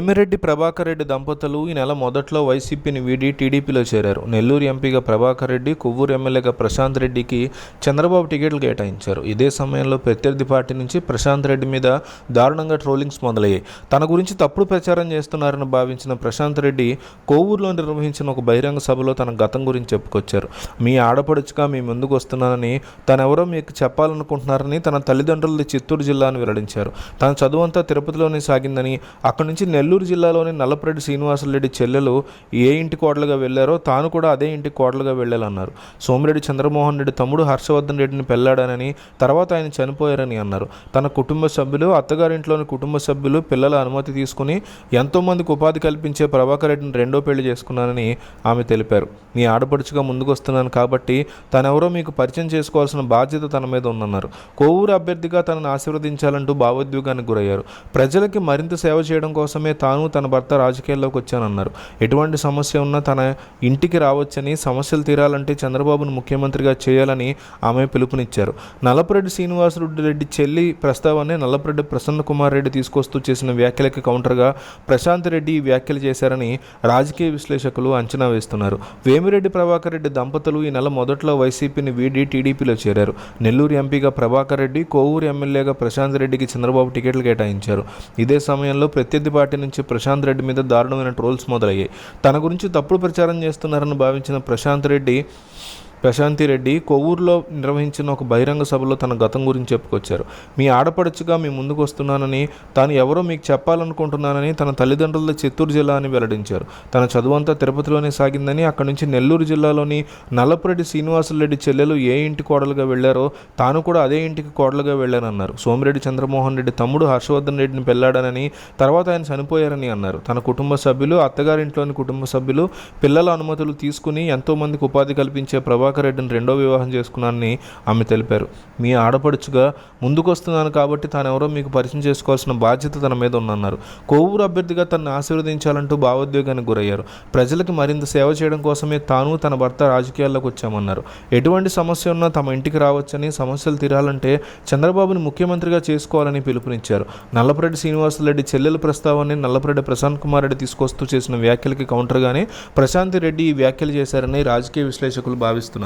వేమిరెడ్డి ప్రభాకర్ రెడ్డి దంపతులు ఈ నెల మొదట్లో వైసీపీని వీడి టీడీపీలో చేరారు. నెల్లూరు ఎంపీగా ప్రభాకర్ రెడ్డి కొవ్వూరు ఎమ్మెల్యేగా ప్రశాంత్ రెడ్డికి చంద్రబాబు టికెట్లు కేటాయించారు. ఇదే సమయంలో ప్రత్యర్థి పార్టీ నుంచి ప్రశాంత్ రెడ్డి మీద దారుణంగా ట్రోలింగ్స్ మొదలయ్యాయి. తన గురించి తప్పుడు ప్రచారం చేస్తున్నారని భావించిన ప్రశాంత్ రెడ్డి కోవూరులో నిర్వహించిన ఒక బహిరంగ సభలో తన గతం గురించి చెప్పుకొచ్చారు. మీ ఆడపడుచుగా మీ ముందుకు వస్తున్నానని తనెవరో మీకు చెప్పాలనుకుంటున్నారని తన తల్లిదండ్రులది చిత్తూరు జిల్లా అని వెల్లడించారు. తన చదువంతా తిరుపతిలోనే సాగిందని అక్కడి నుంచి నెల్లూరు జిల్లాలోని నల్లపరెడ్డి శ్రీనివాసరెడ్డి చెల్లెలు ఏ ఇంటి కోడలుగా వెళ్ళారో తాను కూడా అదే ఇంటి కోడలుగా వెళ్ళాలన్నారు. సోమిరెడ్డి చంద్రమోహన్ రెడ్డి తమ్ముడు హర్షవర్ధన్ రెడ్డిని పెళ్ళాడానని తర్వాత ఆయన చనిపోయారని అన్నారు. తన కుటుంబ సభ్యులు అత్తగారింట్లోని కుటుంబ సభ్యులు పిల్లల అనుమతి తీసుకుని ఎంతోమందికి ఉపాధి కల్పించే ప్రభాకర్ రెడ్డిని రెండో పెళ్ళి చేసుకున్నానని ఆమె తెలిపారు. నీ ఆడపడుచుగా ముందుకు వస్తున్నాను కాబట్టి తనెవరో మీకు పరిచయం చేసుకోవాల్సిన బాధ్యత తన మీద ఉందన్నారు. కోవూరు అభ్యర్థిగా తనను ఆశీర్వదించాలంటూ భావోద్వేగానికి గురయ్యారు. ప్రజలకి మరింత సేవ చేయడం కోసమే తాను తన భర్త రాజకీయాల్లోకి వచ్చానన్నారు. ఎటువంటి సమస్య ఉన్నా తన ఇంటికి రావచ్చని సమస్యలు తీరాలంటే చంద్రబాబును ముఖ్యమంత్రిగా చేయాలని ఆమె పిలుపునిచ్చారు. నల్లపరెడ్డి శ్రీనివాసరెడ్డి రెడ్డి చెల్లి ప్రస్తావాన్ని నల్లపరెడ్డి ప్రసన్న కుమార్ రెడ్డి తీసుకొస్తూ చేసిన వ్యాఖ్యలకి కౌంటర్గా ప్రశాంత్ రెడ్డి ఈ వ్యాఖ్యలు చేశారని రాజకీయ విశ్లేషకులు అంచనా వేస్తున్నారు. వేమిరెడ్డి ప్రభాకర్ రెడ్డి దంపతులు ఈ నెల మొదట్లో వైసీపీని వీడి టీడీపీలో చేరారు. నెల్లూరు ఎంపీగా ప్రభాకర్ రెడ్డి కోవూరు ఎమ్మెల్యేగా ప్రశాంత్ రెడ్డికి చంద్రబాబు టికెట్లు కేటాయించారు. ఇదే సమయంలో ప్రత్యర్థి పార్టీ గురించి ప్రశాంత్ రెడ్డి మీద దారుణమైన ట్రోల్స్ మొదలయ్యాయి. తన గురించి తప్పుడు ప్రచారం చేస్తున్నారని భావించిన ప్రశాంత్ రెడ్డి ప్రశాంతి రెడ్డి కొవ్వూరులో నిర్వహించిన ఒక బహిరంగ సభలో తన గతం గురించి చెప్పుకొచ్చారు. మీ ఆడపడుచుగా మీ ముందుకు వస్తున్నానని తాను ఎవరో మీకు చెప్పాలనుకుంటున్నానని తన తల్లిదండ్రుల చిత్తూరు జిల్లా అని వెల్లడించారు. తన చదువంతా తిరుపతిలోనే సాగిందని అక్కడి నుంచి నెల్లూరు జిల్లాలోని నల్లపురెడ్డి శ్రీనివాసులరెడ్డి చెల్లెలు ఏ ఇంటి కోడలుగా వెళ్ళారో తాను కూడా అదే ఇంటికి కోడలుగా వెళ్ళానన్నారు. సోమిరెడ్డి చంద్రమోహన్ రెడ్డి తమ్ముడు హర్షవర్ధన్ రెడ్డిని పెళ్ళాడానని తర్వాత ఆయన చనిపోయారని అన్నారు. తన కుటుంబ సభ్యులు అత్తగారింట్లోని కుటుంబ సభ్యులు పిల్లల అనుమతులు తీసుకుని ఎంతోమందికి ఉపాధి కల్పించే ప్రభాకర్ రెడ్డిని రెండో వివాహం చేసుకున్నానని ఆమె తెలిపారు. మీ ఆడపడుచుగా ముందుకొస్తున్నాను కాబట్టి తాను ఎవరో మీకు పరిచయం చేసుకోవాల్సిన బాధ్యత తన మీద ఉందన్నారు. కోవూరు అభ్యర్థిగా తనను ఆశీర్వదించాలంటూ భావోద్వేగానికి గురయ్యారు. ప్రజలకు మరింత సేవ చేయడం కోసమే తాను తన భర్త రాజకీయాల్లోకి వచ్చామన్నారు. ఎటువంటి సమస్య ఉన్నా తమ ఇంటికి రావచ్చని సమస్యలు తీరాలంటే చంద్రబాబుని ముఖ్యమంత్రిగా చేసుకోవాలని పిలుపునిచ్చారు. నల్లపరెడ్డి శ్రీనివాసరెడ్డి చెల్లెల ప్రస్తావాన్ని నల్లపరెడ్డి ప్రశాంత్ కుమార్ రెడ్డి తీసుకొస్తూ చేసిన వ్యాఖ్యలకి కౌంటర్గానే ప్రశాంతి రెడ్డి ఈ వ్యాఖ్యలు చేశారని రాజకీయ విశ్లేషకులు భావిస్తారు